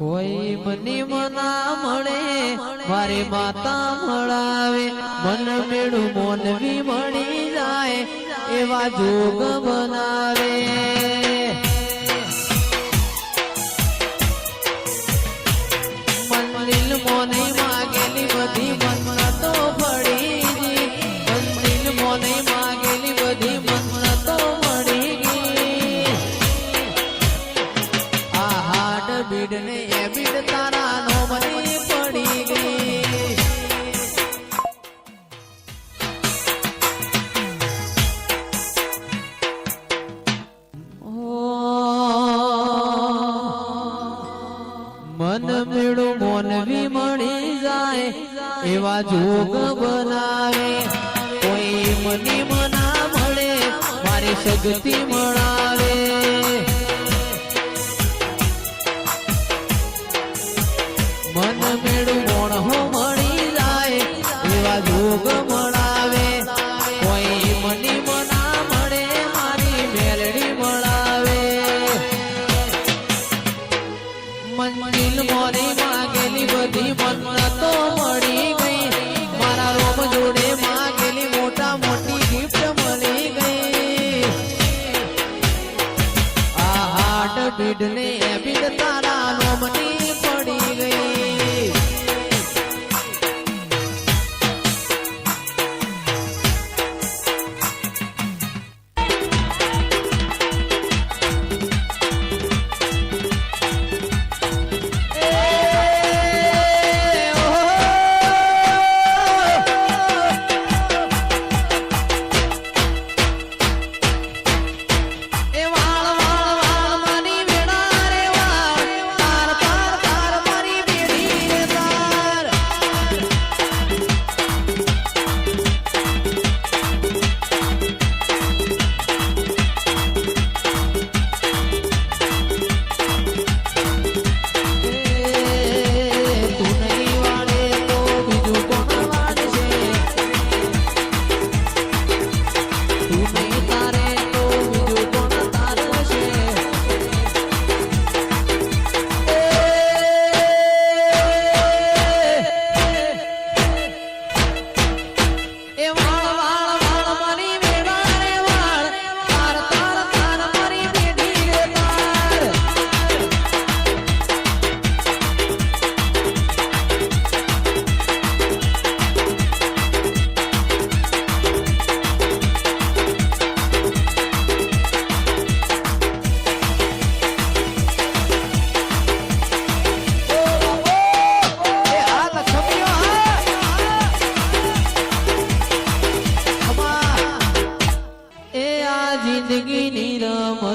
કોઈ મને મના મળે, મારે માતા મળાવે, મન મેળું મોનવી મળી જાય, એવા જોગ બનાવે મનીલ મોની માગેલી બધી એવા જોગ બનાવે કોઈ મની મના મળે મારી સગતી મણા બીડ ને બીડ તારા નોમની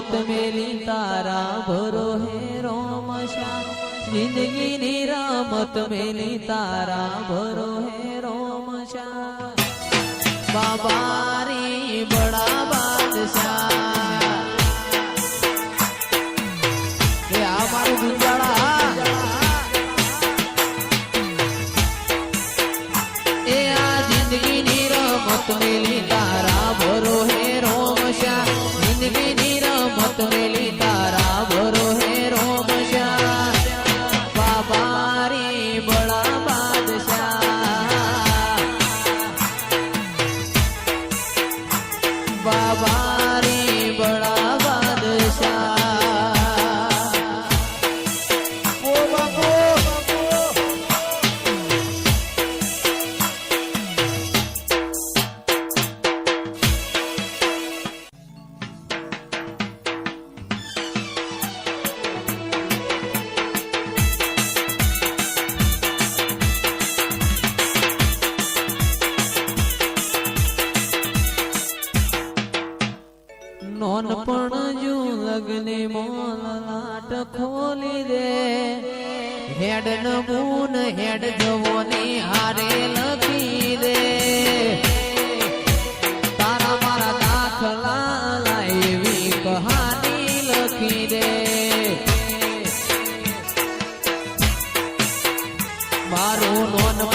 મત મેલી તારા ભરો હે રોમ શ્યામ. જિંદગીની રમત મેલી તારા ભરો હે રોમ શ્યામ. બાબા હેડ નમૂન ગુણ હેડ જવોની હારે લખી દે. તારા મારા દાખલા લાવી કહાની લખી દે. મારું નોન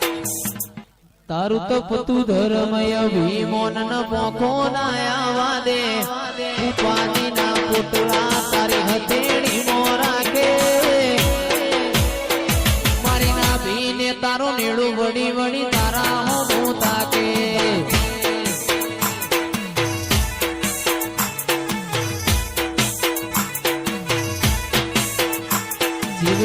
તારું તો પતું ધર્મય ભીમોન પોખો ના આવા દે ઉપાધિ ના પુતળા તારી હથેળી મોરા કે મારી ના ભીને તારો નેડો વડી વડી તારા હોમું તાકે. જીવ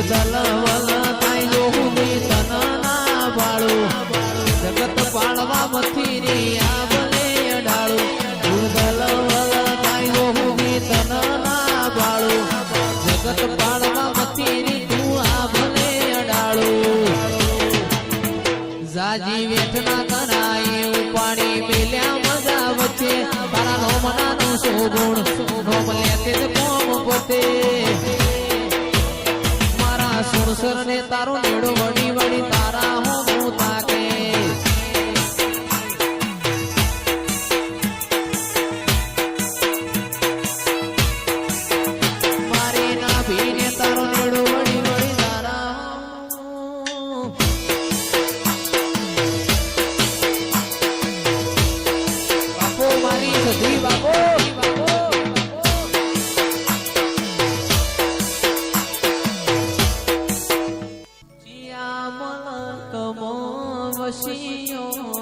我心中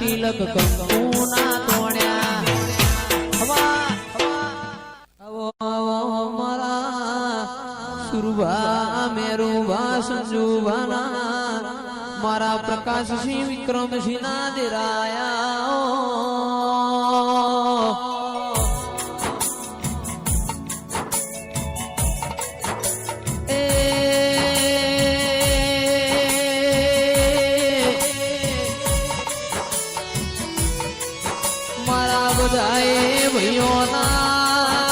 તિલક કંકુ ના તોડ્યા હવા આવો આવો મારા સુરભા મેરુભા સંજુભાના મારા પ્રકાશ સિંહ વિક્રમ સિંહ ના દેરાયા.